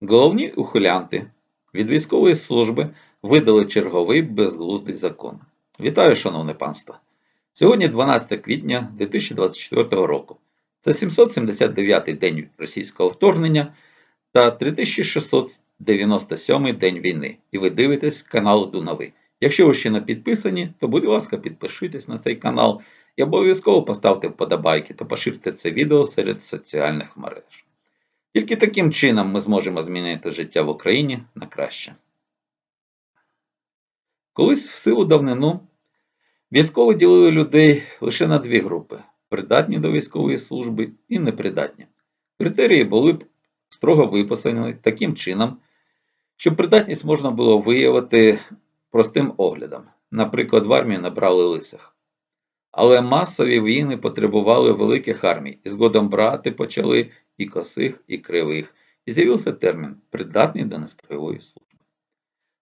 Головні ухилянти від військової служби видали черговий безглуздий закон. Вітаю, шановне панство! Сьогодні 12 квітня 2024 року. Це 779-й день російського вторгнення та 3697 день війни. І ви дивитесь канал Дунави. Якщо ви ще не підписані, то будь ласка, підпишитесь на цей канал і обов'язково поставте вподобайки та поширте це відео серед соціальних мереж. Тільки таким чином ми зможемо змінити життя в Україні на краще. Колись в силу давнину військові ділили людей лише на дві групи: придатні до військової служби і непридатні. Критерії були б строго виписані таким чином, щоб придатність можна було виявити простим оглядом. Наприклад, в армії набрали лисих. Але масові війни потребували великих армій, і згодом брати почали і косих, і кривих, і з'явився термін придатний до нестроєвої служби.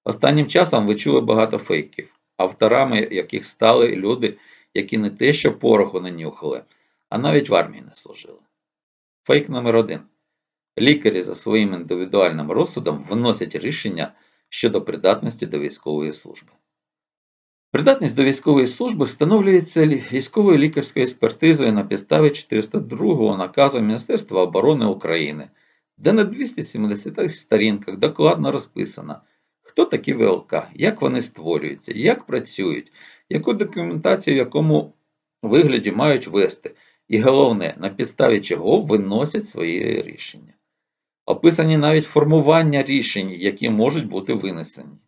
Останнім часом ви чули багато фейків, авторами яких стали люди, які не те, що пороху не нюхали, а навіть в армії не служили. Фейк номер один. Лікарі за своїм індивідуальним розсудом виносять рішення щодо придатності до військової служби. Придатність до військової служби встановлюється військовою лікарською експертизою на підставі 402 наказу Міністерства оборони України, де на 270 сторінках докладно розписано, хто такі ВЛК, як вони створюються, як працюють, яку документацію в якому вигляді мають вести, і головне, на підставі чого виносять свої рішення. Описані навіть формування рішень, які можуть бути винесені.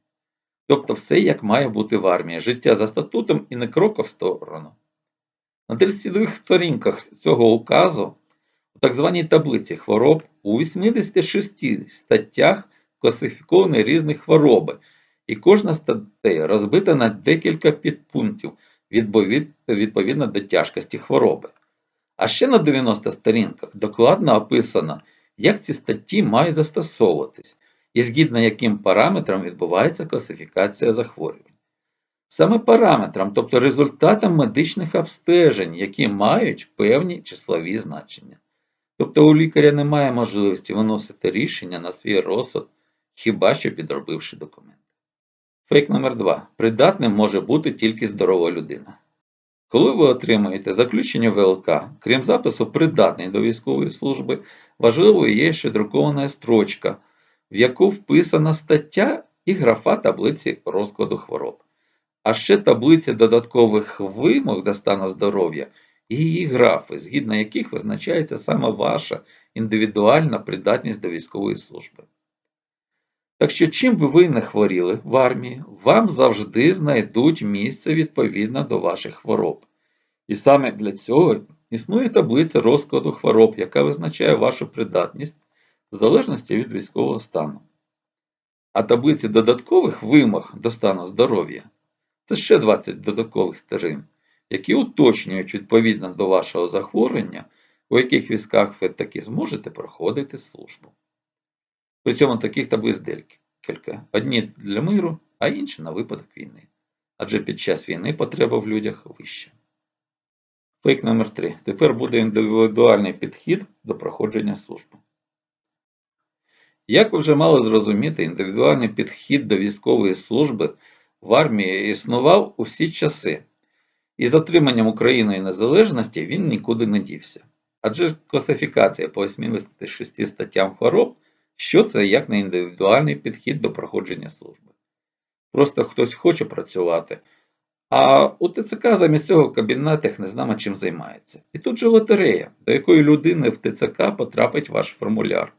Тобто все як має бути в армії, життя за статутом і не крока в сторону. На 32 сторінках цього указу, у так званій таблиці хвороб, у 86 статтях класифіковані різні хвороби, і кожна стаття розбита на декілька підпунктів відповідно до тяжкості хвороби. А ще на 90 сторінках докладно описано, як ці статті мають застосовуватись і згідно яким параметрам відбувається класифікація захворювань. Саме параметрам, тобто результатам медичних обстежень, які мають певні числові значення. Тобто у лікаря немає можливості виносити рішення на свій розсуд, хіба що підробивши документи. Фейк номер 2 Придатним може бути тільки здорова людина. Коли ви отримаєте заключення ВЛК, крім запису придатний до військової служби, важливою є ще друкована строчка в яку вписана стаття і графа таблиці розкладу хвороб, а ще таблиці додаткових вимог до стану здоров'я і її графи, згідно яких визначається саме ваша індивідуальна придатність до військової служби. Так що, чим би ви не хворіли в армії, вам завжди знайдуть місце відповідно до ваших хвороб. І саме для цього існує таблиця розкладу хвороб, яка визначає вашу придатність в залежності від військового стану. А таблиці додаткових вимог до стану здоров'я це ще 20 додаткових сторін, які уточнюють відповідно до вашого захворювання, у яких військах ви таки зможете проходити службу. При цьому таких таблиць декілька. Одні для миру, а інші на випадок війни. Адже під час війни потреба в людях вища. Фейк номер 3 Тепер буде індивідуальний підхід до проходження служби. Як ви вже мали зрозуміти, індивідуальний підхід до військової служби в армії існував у всі часи, і з отриманням Україною незалежності він нікуди не дівся. Адже класифікація по 86 статтям хвороб, що це як не індивідуальний підхід до проходження служби. Просто хтось хоче працювати, а у ТЦК замість цього кабінетах не знамо чим займається. І тут же лотерея, до якої людини в ТЦК потрапить ваш формуляр.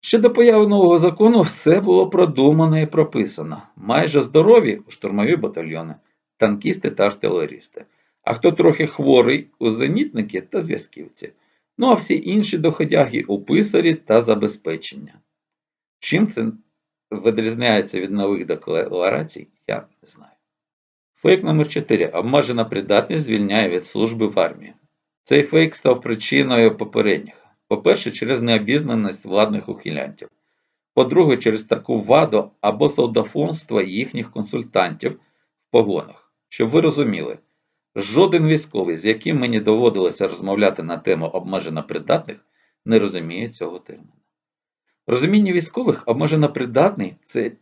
Ще до появи нового закону все було продумано і прописано. Майже здорові у штурмові батальйони, танкісти та артилерісти. А хто трохи хворий у зенітники та зв'язківці. Ну а всі інші доходяги у писарі та забезпечення. Чим це відрізняється від нових декларацій, я не знаю. Фейк номер 4 Обмежена придатність звільняє від служби в армії. Цей фейк став причиною попередніх. По-перше, через необізнаність владних ухилянтів. По-друге, через таку ваду або солдафонство їхніх консультантів в погонах. Щоб ви розуміли, жоден військовий, з яким мені доводилося розмовляти на тему обмежено придатних, не розуміє цього терміну. Розуміння військових обмежено придатний це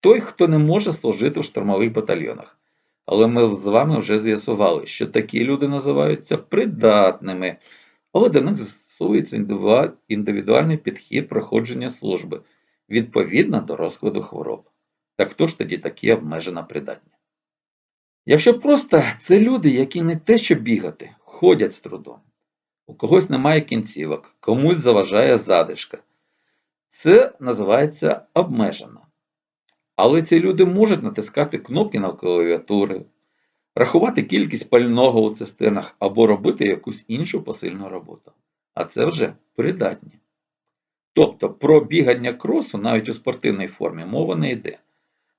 той, хто не може служити в штурмових батальйонах. Але ми з вами вже з'ясували, що такі люди називаються придатними, але до них застосовується індивідуальний підхід проходження служби відповідно до розкладу хвороб. Так хто ж тоді такі обмежено придатні? Якщо просто це люди, які не те, що бігати, ходять з трудом. У когось немає кінцівок, комусь заважає задишка. Це називається обмежено. Але ці люди можуть натискати кнопки на клавіатури, рахувати кількість пального у цистернах або робити якусь іншу посильну роботу. А це вже придатні. Тобто про бігання кросу навіть у спортивній формі мова не йде.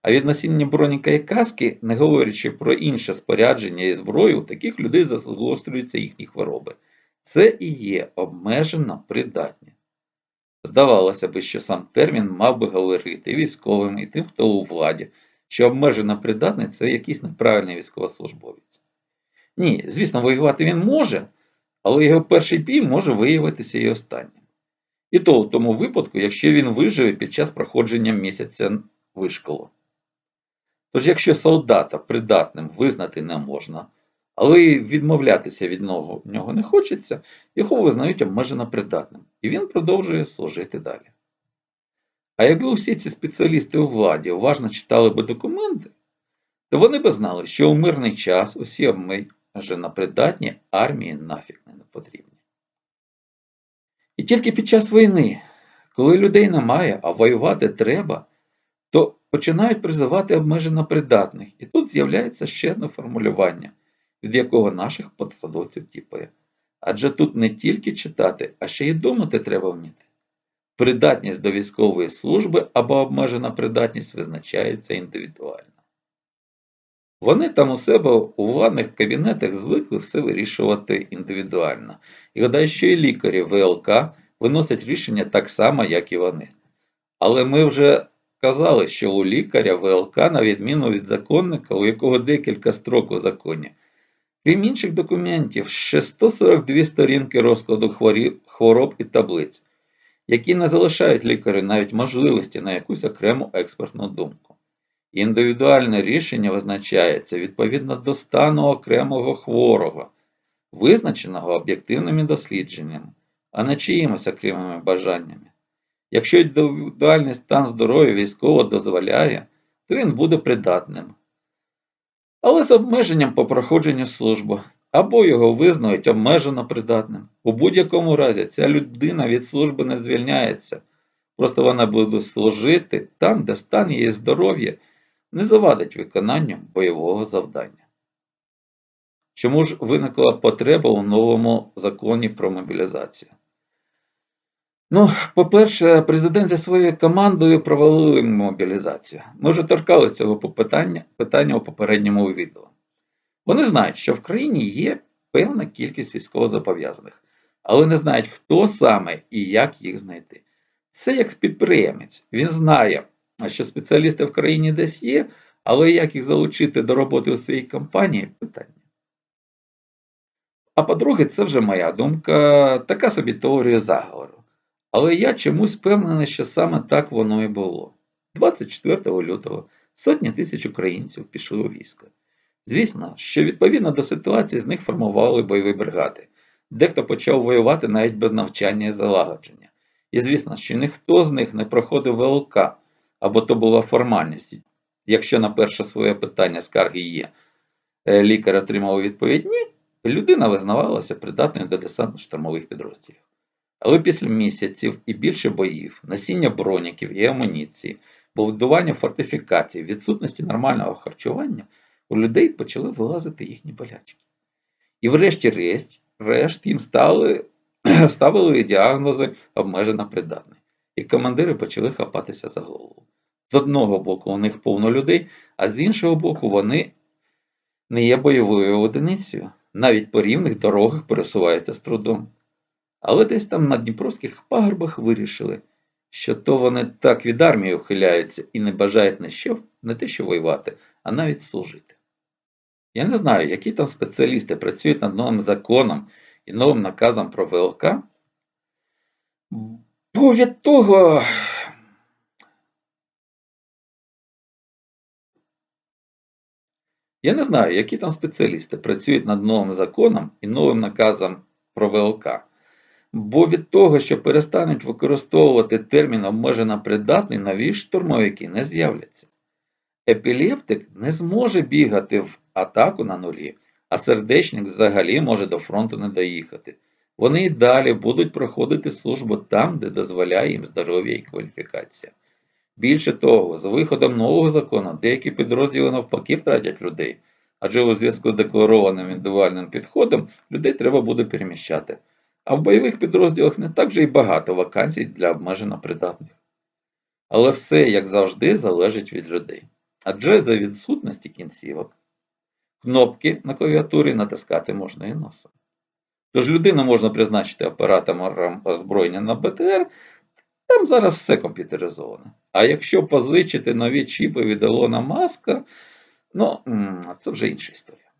А від носіння броніка і каски, не говорячи про інше спорядження і зброю, у таких людей загострюються їхні хвороби. Це і є обмежено придатні. Здавалося би, що сам термін мав би говорити і військовим, і тим, хто у владі, що обмежено придатний це якийсь неправильний військовослужбовець. Ні, звісно, воювати він може, але його перший бій може виявитися і останнім. І то в тому випадку, якщо він виживе під час проходження місяця вишколу. Тож, якщо солдата придатним визнати не можна, але й відмовлятися від нього, не хочеться, його визнають обмежено придатним, і він продовжує служити далі. А якби усі ці спеціалісти у владі уважно читали би документи, то вони б знали, що у мирний час усі обмежено придатні армії нафіг не потрібні. І тільки під час війни, коли людей немає, а воювати треба, то починають призивати обмежено придатних, і тут з'являється ще одне формулювання, від якого наших посадовців тіпає. Адже тут не тільки читати, а ще й думати треба вміти. Придатність до військової служби або обмежена придатність визначається індивідуально. Вони там у себе у ванних кабінетах звикли все вирішувати індивідуально. І гадаю, що і лікарі ВЛК виносять рішення так само, як і вони. Але ми вже казали, що у лікаря ВЛК, на відміну від законника, у якого декілька строк у законі, крім інших документів, ще 142 сторінки розкладу хвороб і таблиць, які не залишають лікарю навіть можливості на якусь окрему експертну думку. Індивідуальне рішення визначається відповідно до стану окремого хворого, визначеного об'єктивними дослідженнями, а не чиїмось окремими бажаннями. Якщо індивідуальний стан здоров'я військово дозволяє, то він буде придатним. Але з обмеженням по проходженню служби, або його визнають обмежено придатним. У будь-якому разі ця людина від служби не звільняється, просто вона буде служити там, де стан її здоров'я не завадить виконанню бойового завдання. Чому ж виникла потреба у новому законі про мобілізацію? Ну, по-перше, президент зі своєю командою провалили мобілізацію. Ми вже торкали цього питання, питання у попередньому відео. Вони знають, що в країні є певна кількість військовозобов'язаних, але не знають, хто саме і як їх знайти. Це як підприємець. Він знає, що спеціалісти в країні десь є, але як їх залучити до роботи у своїй компанії питання. А по-друге, це вже моя думка, така собі теорія заговору. Але я чомусь впевнений, що саме так воно і було. 24 лютого сотні тисяч українців пішли у військо. Звісно, що відповідно до ситуації з них формували бойові бригади. Дехто почав воювати навіть без навчання і залагодження. І звісно, що ніхто з них не проходив ВЛК, або то була формальність. Якщо на перше своє питання скарги є, е, лікар отримав відповідь ні, людина визнавалася придатною до десантно-штурмових підрозділів. Але після місяців і більше боїв, насіння броніків і амуніції, будування фортифікацій, відсутності нормального харчування, у людей почали вилазити їхні болячки. І врешті-решт решт їм стали, ставили діагнози обмежено придатний. І командири почали хапатися за голову. З одного боку, у них повно людей, а з іншого боку, вони не є бойовою одиницею. Навіть по рівних дорогах пересуваються з трудом. Але десь там на Дніпровських пагорбах вирішили, що то вони так від армії ухиляються і не бажають не що, не те, що воювати, а навіть служити. Я не знаю, які там спеціалісти працюють над новим законом і новим наказом про ВЛК, Бо від того. Я не знаю, які там спеціалісти працюють над новим законом і новим наказом про ВЛК. Бо від того, що перестануть використовувати термін обмежено придатний, нові штурмовики не з'являться. Епілептик не зможе бігати в атаку на нулі, а сердечник взагалі може до фронту не доїхати. Вони і далі будуть проходити службу там, де дозволяє їм здоров'я і кваліфікація. Більше того, з виходом нового закону деякі підрозділи навпаки втратять людей, адже у зв'язку з декларованим індивідуальним підходом людей треба буде переміщати. А в бойових підрозділах не так вже й багато вакансій для обмежено придатних. Але все, як завжди, залежить від людей. Адже за відсутності кінцівок кнопки на клавіатурі натискати можна і носом. Тож людину можна призначити оператором озброєння на БТР, там зараз все комп'ютеризоване. А якщо позичити нові чіпи від Елона Маска, ну, це вже інша історія.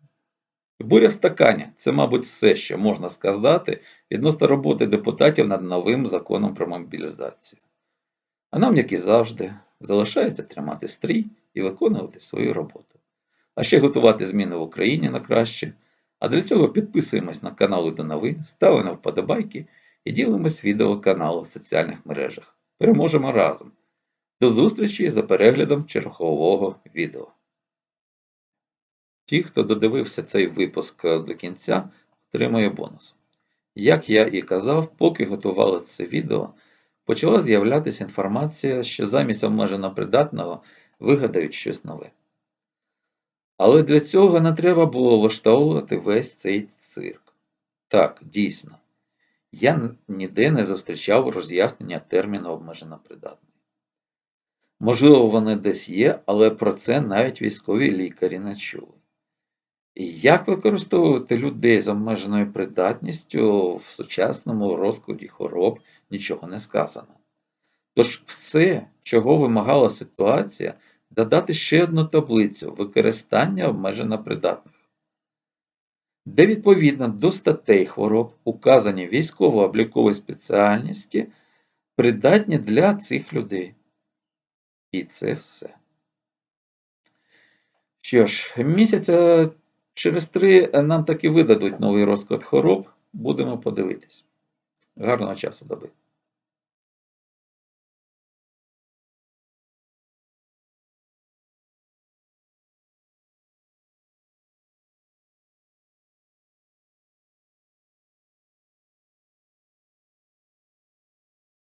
Буря в стакані це, мабуть, все, що можна сказати відносно роботи депутатів над новим законом про мобілізацію. А нам, як і завжди, залишається тримати стрій і виконувати свою роботу. А ще готувати зміни в Україні на краще. А для цього підписуємось на канал до новин, ставимо вподобайки і ділимось відео каналу в соціальних мережах. Переможемо разом. До зустрічі за переглядом чергового відео. Ті, хто додивився цей випуск до кінця, отримує бонус. Як я і казав, поки готували це відео, почала з'являтися інформація, що замість обмежено придатного вигадають щось нове. Але для цього не треба було влаштовувати весь цей цирк. Так, дійсно, я ніде не зустрічав роз'яснення терміну обмежено придатний. Можливо, вони десь є, але про це навіть військові лікарі не чули. Як використовувати людей з обмеженою придатністю в сучасному розкладі хвороб нічого не сказано. Тож все, чого вимагала ситуація, додати ще одну таблицю використання обмежено придатних, де відповідно до статей хвороб указані військово-облікові спеціальності, придатні для цих людей. І це все. Що ж, місяця через три нам таки видадуть новий розклад хвороб, будемо подивитись. Гарного часу доби.